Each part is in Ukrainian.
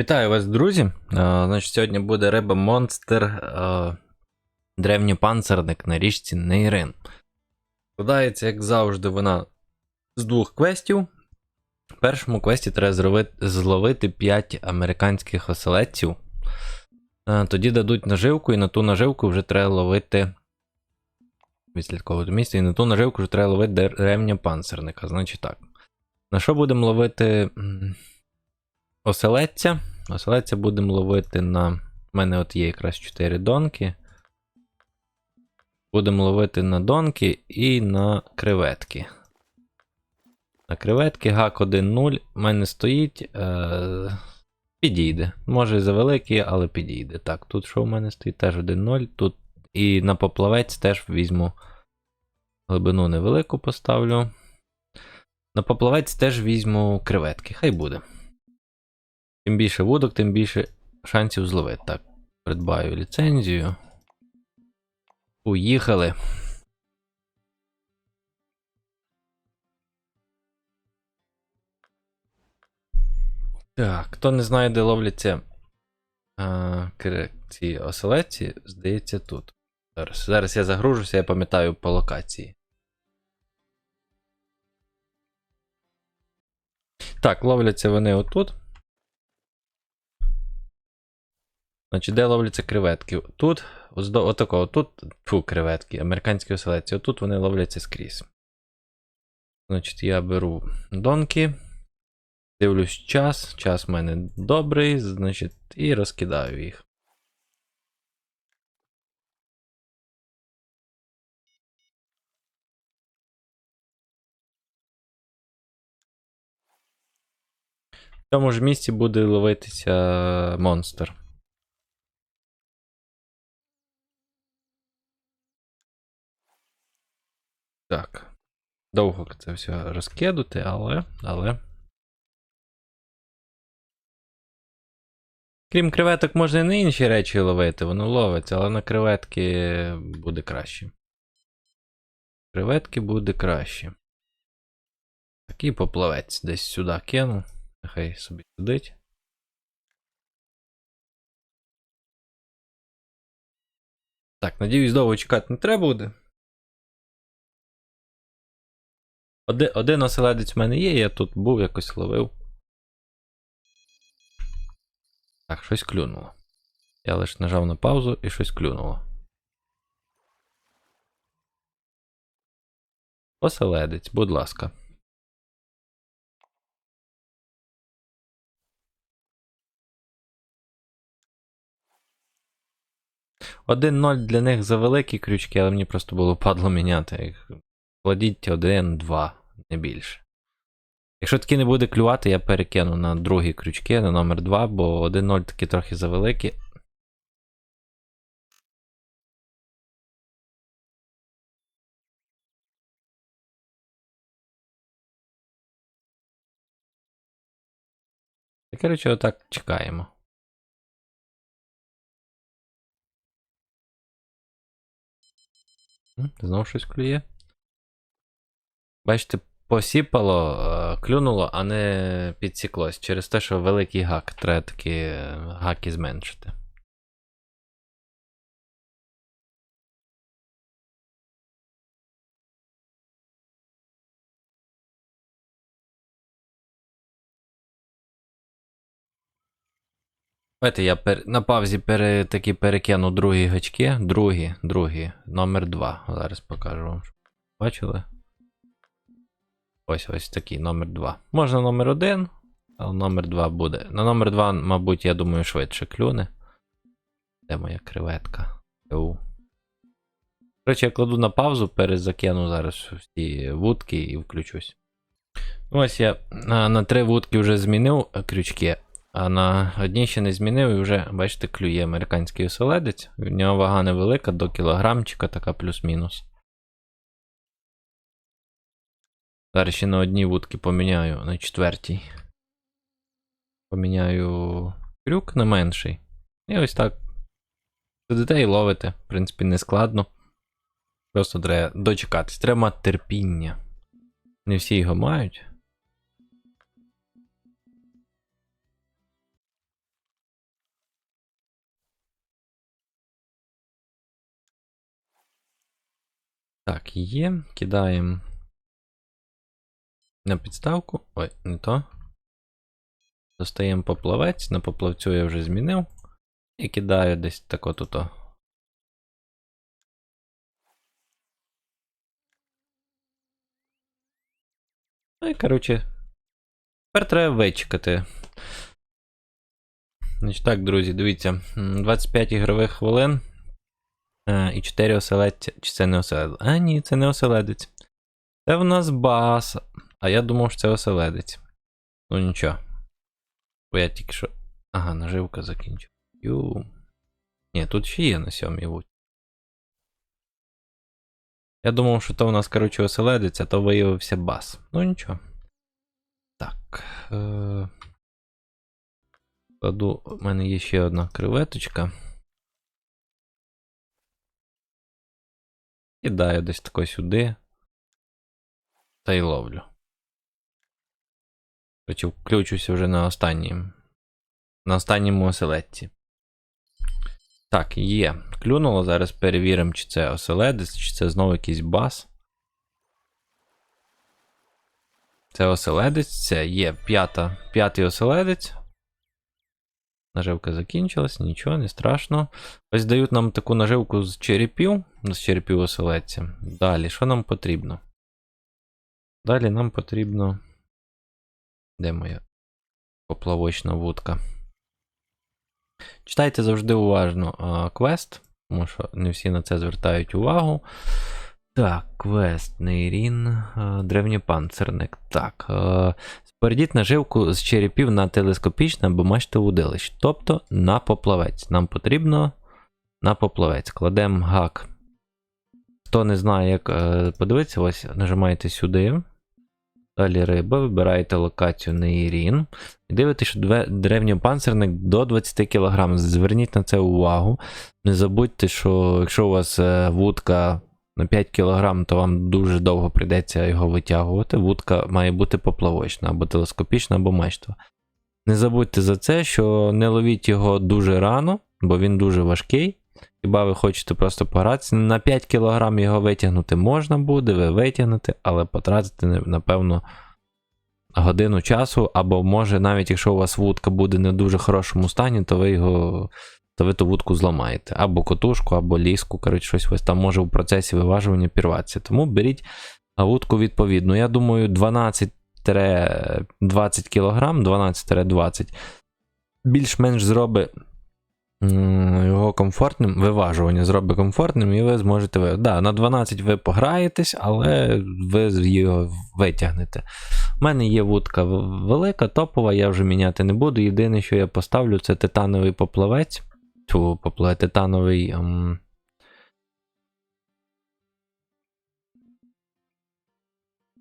Вітаю вас, друзі. Е, Значить, сьогодні буде риба монстр е, древньопанцерник на річці Нейрин. Складається, як завжди, вона з двох квестів. В першому квесті треба зловити 5 американських оселедців. Е, Тоді дадуть наживку, і на ту наживку вже треба ловити. Відслідковувати місце, і на ту наживку вже треба ловити древньопанцерника. Значить так. На що будемо ловити? Оселедця. Оселедця будемо ловити на. У мене от є якраз 4 донки. Будемо ловити на донки і на креветки. На креветки гак 1.0 у мене стоїть. Е- підійде. Може завеликий, але підійде. Так, тут що в мене стоїть? Теж 1.0. Тут і на поплавець теж візьму глибину невелику поставлю. На поплавець теж візьму креветки. Хай буде. Чим більше вудок, тим більше шансів зловити. Так, придбаю ліцензію. Уїхали. Так, хто не знає, де ловляться а, ці оселедці, здається, тут. Зараз, зараз я загружуся, я пам'ятаю по локації. Так, ловляться вони отут. Значить, де ловляться креветки? Тут, оздо- отако, тут, фу, креветки, американські оселедці, отут вони ловляться скрізь. Значить, я беру донки, дивлюсь час, час в мене добрий, значить, і розкидаю їх. В цьому ж місці буде ловитися монстр. Так. Довго це все розкидати, але. але. Крім креветок, можна і на інші речі ловити, воно ловиться, але на креветки буде краще. Креветки буде краще. Такий поплавець десь сюди кину. Нехай собі сидить. Так, надіюсь, довго чекати не треба буде. Один, один оселедець в мене є, я тут був, якось ловив. Так, щось клюнуло. Я лише нажав на паузу і щось клюнуло. Оселедець, будь ласка. Один ноль для них за великі крючки, але мені просто було падло міняти їх. Кладіть один, два, не більше. Якщо таки не буде клювати, я перекину на другі крючки, на номер 2, бо 1-0 таки трохи завеликі. І, коротше, отак чекаємо. Знову щось клює. Бачите, посіпало, е, клюнуло, а не підсіклось. Через те, що великий гак. Треба таки е, гаки зменшити. Давайте я пер... на паузі пере... таки перекину другі гачки. Другі, другі, номер 2. Зараз покажу вам. Бачили? Ось ось такий номер 2. Можна номер 1, але номер 2 буде. На номер 2, мабуть, я думаю, швидше клюне. Де моя креветка? Оу. Коротше, я кладу на паузу, перезакину зараз всі вудки і включусь. Ось я на, на три вудки вже змінив крючки, а на одній ще не змінив і вже, бачите, клює американський оселедець. В нього вага невелика, до кілограмчика, така плюс-мінус. Зараз ще на одній вудки поміняю, на четвертій. Поміняю крюк на менший. І ось так. Сидите і ловите, в принципі, не складно. Просто треба дочекатись. Треба терпіння. Не всі його мають. Так, є, кидаємо на підставку. Ой, не то. Достаємо поплавець. На поплавцю я вже змінив. І кидаю десь так от то. Ну і коротше. Тепер треба вичекати. Значить так, друзі, дивіться. 25 ігрових хвилин. е, І 4 оселедця. Чи це не оселедець? А, ні, це не оселедець. Це в нас бас. А я думав, що це оселедець. Ну нічого. Бо я тільки що. Ага, наживка закінчила. Ю. Ні, тут ще є на сьомій вудь. Я думав, що то у нас, коротше, оселедець, а то виявився бас. Ну нічого. Так. Е... Кладу, у мене є ще одна креветочка. Кидаю десь тако сюди. Та й ловлю. Короче, включуся вже на останнім. На останньому оселедці. Так, є. Клюнуло. Зараз перевіримо, чи це оселедець, чи це знову якийсь бас. Це оселедець, це є п'ята, п'ятий оселедець. Наживка закінчилась, нічого, не страшно. Ось дають нам таку наживку з черепів, з черепів оселедця. Далі, що нам потрібно? Далі нам потрібно. Де моя поплавочна вудка? Читайте завжди уважно а, квест, тому що не всі на це звертають увагу. Так, квест, Нейрін, а, древньопанцерник. Так. а, Перейдіть наживку з черепів на телескопічне або мачтове удилище, тобто на поплавець. Нам потрібно на поплавець. Кладемо гак. Хто не знає, як е, подивитися, ось нажимаєте сюди. Далі риба, вибираєте локацію Нейрін. І дивитесь, що две- древньопанцирник до 20 кг. Зверніть на це увагу. Не забудьте, що якщо у вас е, вудка на 5 кг, то вам дуже довго прийдеться його витягувати. Вудка має бути поплавочна, або телескопічна, або мачтова. Не забудьте за це, що не ловіть його дуже рано, бо він дуже важкий. Хіба ви хочете просто погратися. На 5 кг його витягнути можна буде, ви витягнете, але потратите, напевно, годину часу, або може, навіть якщо у вас вудка буде не в дуже хорошому стані, то ви його. То ви ту вудку зламаєте. Або котушку, або ліску. Коротше, щось ось там може в процесі виважування пірватися. Тому беріть вудку відповідну. Я думаю, 12-20 кг, 12-20 більш-менш зробить його комфортним, виважування зробить комфортним, і ви зможете. ви- Да, на 12 ви пограєтесь, але ви його витягнете. У мене є вудка велика, топова, я вже міняти не буду. Єдине, що я поставлю, це титановий поплавець. Тьфу, поплавець, титановий. ем,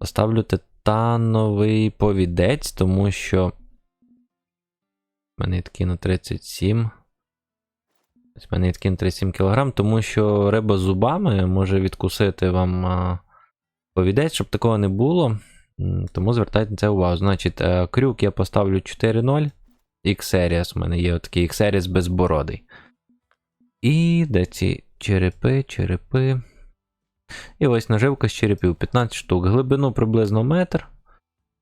Поставлю титановий повідець, тому що. У мене такий на 37. Ось мене такий 37 кг, тому що риба з зубами може відкусити вам повідець, щоб такого не було. Тому звертайте на це увагу. Значить, е, крюк я поставлю 4.0. X-Series. У мене є такий X-Series безбородий. І де ці черепи, черепи. І ось наживка з черепів 15 штук. Глибину приблизно метр.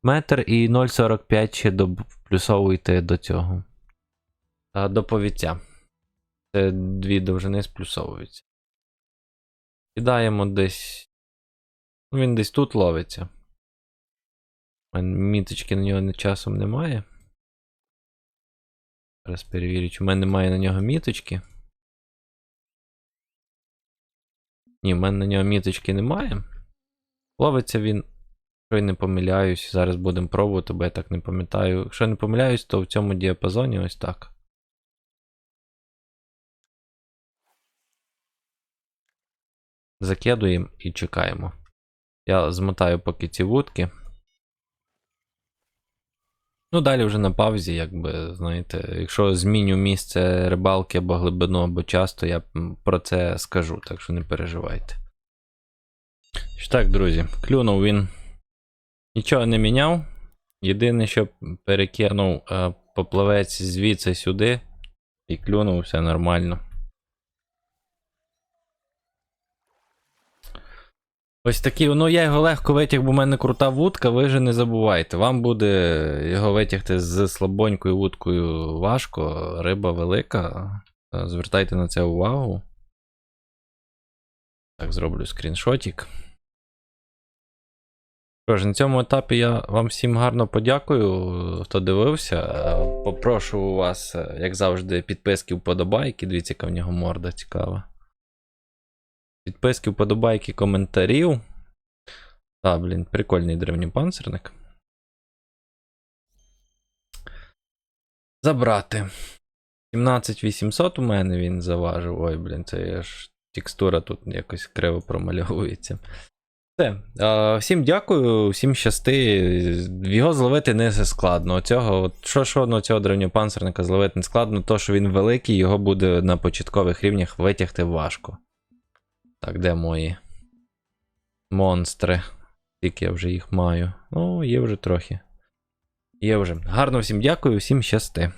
Метр і 0,45 ще доплюсовуйте до цього. До повіця. Це дві довжини сплюсовуються. Кидаємо десь. Ну, він десь тут ловиться. Мене міточки на нього часом немає. Зараз перевірю, чи в мене немає на нього міточки. Ні, в мене на нього міточки немає. Ловиться він, якщо я не помиляюсь, зараз будемо пробувати, бо я так не пам'ятаю. Якщо не помиляюсь, то в цьому діапазоні ось так. Закидуємо і чекаємо. Я змотаю поки ці вудки. Ну, далі вже на паузі, якби, знаєте, якщо зміню місце рибалки або глибину, або часто, я про це скажу, так що не переживайте. Так, друзі, клюнув він. Нічого не міняв. Єдине, що перекинув е, поплавець звідси сюди і клюнув все нормально. Ось такі, ну я його легко витяг, бо в мене крута вудка, ви же не забувайте. Вам буде його витягти з слабонькою вудкою важко, риба велика. Е, Звертайте на це увагу. Так, зроблю скріншотик. Що ж, на цьому етапі я вам всім гарно подякую, хто дивився. Попрошу у вас, е, як завжди, підписки, вподобайки. Дивіться, яка в нього морда цікава. Підписки, вподобайки, коментарів. Та, блін, прикольний древній панцирник. Забрати. 17800 у мене він заважив. Ой, блін, це ж текстура тут якось криво промальовується. Все. Всім дякую, всім щасти. Його зловити не складно. Цього, от, що що одного цього древньопанцирника зловити не складно, то що він великий, його буде на початкових рівнях витягти важко. Так, де мої монстри? Скільки я вже їх маю? Ну, є вже трохи. Є вже. Гарно всім дякую, всім щасти.